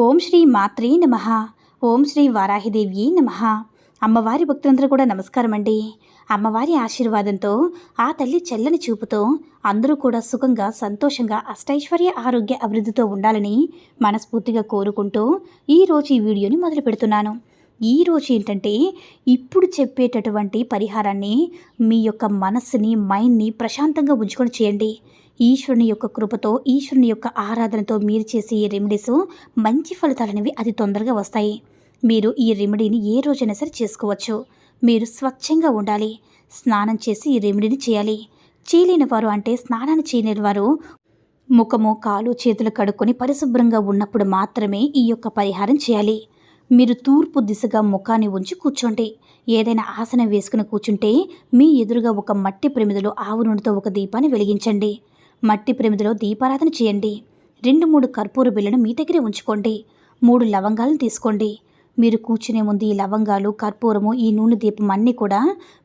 ఓం శ్రీ మాత్రే నమ. ఓం శ్రీ వారాహిదేవి నమ. అమ్మవారి భక్తులందరూ కూడా నమస్కారం అండి. అమ్మవారి ఆశీర్వాదంతో ఆ తల్లి చల్లని చూపుతో అందరూ కూడా సుఖంగా సంతోషంగా అష్టైశ్వర్య ఆరోగ్య అభివృద్ధితో ఉండాలని మనస్ఫూర్తిగా కోరుకుంటూ ఈరోజు ఈ వీడియోని మొదలు పెడుతున్నాను. ఈ రోజు ఏంటంటే ఇప్పుడు చెప్పేటటువంటి పరిహారాన్ని మీ యొక్క మనస్సుని మైండ్ని ప్రశాంతంగా ఉంచుకొని చేయండి. ఈశ్వరుని యొక్క కృపతో ఈశ్వరుని యొక్క ఆరాధనతో మీరు చేసే ఈ రెమెడీస్ మంచి ఫలితాలనేవి అతి తొందరగా వస్తాయి. మీరు ఈ రెమెడీని ఏ రోజైనా సరే చేసుకోవచ్చు. మీరు స్వచ్ఛంగా ఉండాలి. స్నానం చేసి ఈ రెమెడీని చేయాలి. చేయలేని వారు అంటే స్నానాన్ని చేయలేని వారు ముఖము కాలు చేతులు కడుక్కొని పరిశుభ్రంగా ఉన్నప్పుడు మాత్రమే ఈ యొక్క పరిహారం చేయాలి. మీరు తూర్పు దిశగా ముఖాన్ని ఉంచి కూర్చోండి. ఏదైనా ఆసనం వేసుకుని కూర్చుంటే మీ ఎదురుగా ఒక మట్టి ప్రమిదలో ఆవు నూనెతో ఒక దీపాన్ని వెలిగించండి. మట్టి ప్రమిదిలో దీపారాధన చేయండి. రెండు మూడు కర్పూర బిళ్ళను మీ దగ్గరే ఉంచుకోండి. మూడు లవంగాలను తీసుకోండి. మీరు కూర్చునే ముందు ఈ లవంగాలు కర్పూరము ఈ నూనె దీపం అన్నీ కూడా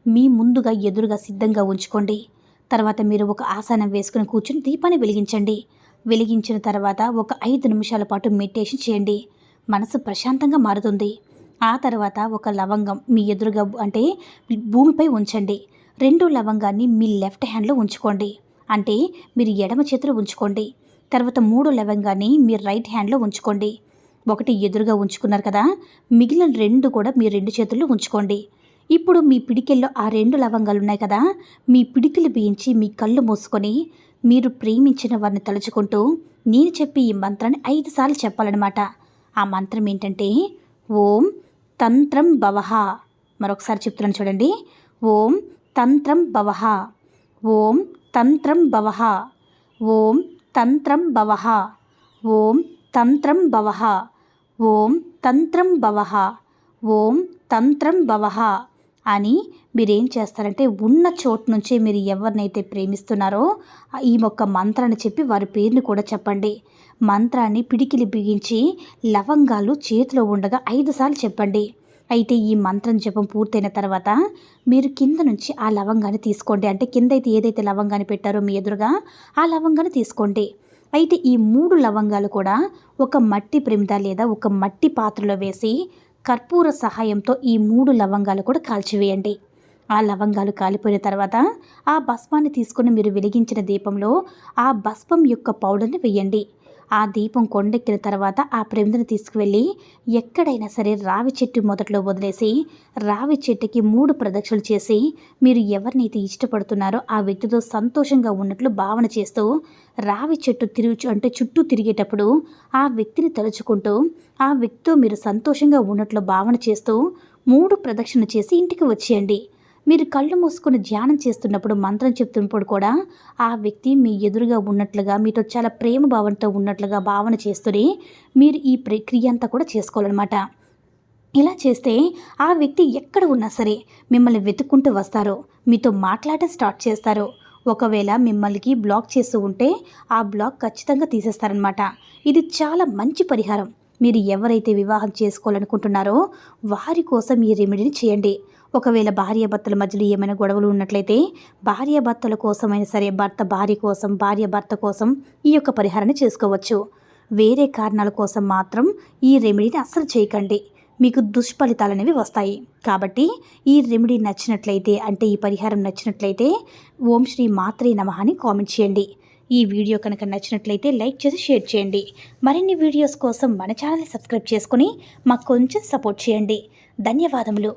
మీ ముందుగా ఎదురుగా సిద్ధంగా ఉంచుకోండి. తర్వాత మీరు ఒక ఆసనం వేసుకుని కూర్చుని దీపాన్ని వెలిగించండి. వెలిగించిన తర్వాత ఒక ఐదు నిమిషాల పాటు మెడిటేషన్ చేయండి. మనసు ప్రశాంతంగా మారుతుంది. ఆ తర్వాత ఒక లవంగం మీ ఎదురుగా అంటే భూమిపై ఉంచండి. రెండు లవంగాన్ని మీ లెఫ్ట్ హ్యాండ్లో ఉంచుకోండి. అంటే మీరు ఎడమ చేతులు ఉంచుకోండి. తర్వాత మూడు లవంగాన్ని మీ రైట్ హ్యాండ్లో ఉంచుకోండి. ఒకటి ఎదురుగా ఉంచుకున్నారు కదా మిగిలిన రెండు కూడా మీ రెండు చేతుల్లో ఉంచుకోండి. ఇప్పుడు మీ పిడికెల్లో ఆ రెండు లవంగాలు ఉన్నాయి కదా మీ పిడికిలు బియించి మీ కళ్ళు మూసుకొని మీరు ప్రేమించిన వారిని తలుచుకుంటూ నేను చెప్పి ఈ మంత్రాన్ని ఐదు సార్లు చెప్పాలన్నమాట. ఆ మంత్రం ఏంటంటే ఓం తంత్రం భవహ మరొకసారి చెప్తున్నాను చూడండి. ఓం తంత్రం భవహ ఓం తంత్రం భవహ ఓం తంత్రం భవహ ఓం తంత్రం భవహ ఓం తంత్రం భవహ ఓం తంత్రం భవహ అని మీరేం చేస్తారంటే ఉన్న చోటు నుంచే మీరు ఎవరినైతే ప్రేమిస్తున్నారో ఈ మొక్క మంత్రాన్ని చెప్పి వారి పేరుని కూడా చెప్పండి. మంత్రాన్ని పిడికిలి బిగించి లవంగాలు చేతిలో ఉండగా ఐదు సార్లు చెప్పండి. అయితే ఈ మంత్రం జపం పూర్తయిన తర్వాత మీరు కింద నుంచి ఆ లవంగాన్ని తీసుకోండి. అంటే కింద అయితే ఏదైతే లవంగాన్ని పెట్టారో మీ ఎదురుగా ఆ లవంగాన్ని తీసుకోండి. అయితే ఈ మూడు లవంగాలు కూడా ఒక మట్టి ప్రిమిద లేదా ఒక మట్టి పాత్రలో వేసి కర్పూర సహాయంతో ఈ మూడు లవంగాలు కూడా కాల్చివేయండి. ఆ లవంగాలు కాలిపోయిన తర్వాత ఆ భస్మాన్ని తీసుకుని మీరు వెలిగించిన దీపంలో ఆ భస్మం యొక్క పౌడర్ని వేయండి. ఆ దీపం కొండెక్కిన తర్వాత ఆ ప్రమిదను తీసుకువెళ్ళి ఎక్కడైనా సరే రావి చెట్టు మొదట్లో వదిలేసి రావి చెట్టుకి మూడు ప్రదక్షిణలు చేసి మీరు ఎవరినైతే ఇష్టపడుతున్నారో ఆ వ్యక్తితో సంతోషంగా ఉన్నట్లు భావన చేస్తూ రావి చెట్టు తిరుగు అంటే చుట్టూ తిరిగేటప్పుడు ఆ వ్యక్తిని తలుచుకుంటూ ఆ వ్యక్తితో మీరు సంతోషంగా ఉన్నట్లు భావన చేస్తూ మూడు ప్రదక్షిణ చేసి ఇంటికి వచ్చేయండి. మీరు కళ్ళు మూసుకొని ధ్యానం చేస్తున్నప్పుడు మంత్రం చెప్తున్నప్పుడు కూడా ఆ వ్యక్తి మీ ఎదురుగా ఉన్నట్లుగా మీతో చాలా ప్రేమ భావంతో ఉన్నట్లుగా భావన చేస్తూనే మీరు ఈ ప్రక్రియ అంతా కూడా చేసుకోవాలన్నమాట. ఇలా చేస్తే ఆ వ్యక్తి ఎక్కడ ఉన్నా సరే మిమ్మల్ని వెతుక్కుంటూ వస్తారో. మీతో మాట్లాడటం స్టార్ట్ చేస్తారు. ఒకవేళ మిమ్మల్ని బ్లాక్ చేస్తూ ఉంటే ఆ బ్లాక్ ఖచ్చితంగా తీసేస్తారనమాట ఇది చాలా మంచి పరిహారం. మీరు ఎవరైతే వివాహం చేసుకోవాలనుకుంటున్నారో వారి కోసం ఈ రెమెడీని చేయండి. ఒకవేళ భార్యాభర్తల మధ్యలో ఏమైనా గొడవలు ఉన్నట్లయితే భార్యాభర్తల కోసమైనా సరే భర్త భార్య కోసం భార్య భర్త కోసం ఈ యొక్క పరిహారాన్ని చేసుకోవచ్చు. వేరే కారణాల కోసం మాత్రం ఈ రెమెడీని అస్సలు చేయకండి. మీకు దుష్ఫలితాలు అనేవి వస్తాయి. కాబట్టి ఈ రెమెడీ నచ్చినట్లయితే అంటే ఈ పరిహారం నచ్చినట్లయితే ఓం శ్రీ మాత్రే నమ అని కామెంట్ చేయండి. ఈ వీడియో కనుక నచ్చినట్లయితే లైక్ చేసి షేర్ చేయండి. మరిన్ని వీడియోస్ కోసం మన ఛానల్ని సబ్స్క్రైబ్ చేసుకుని మాకు కొంచెం సపోర్ట్ చేయండి. ధన్యవాదములు.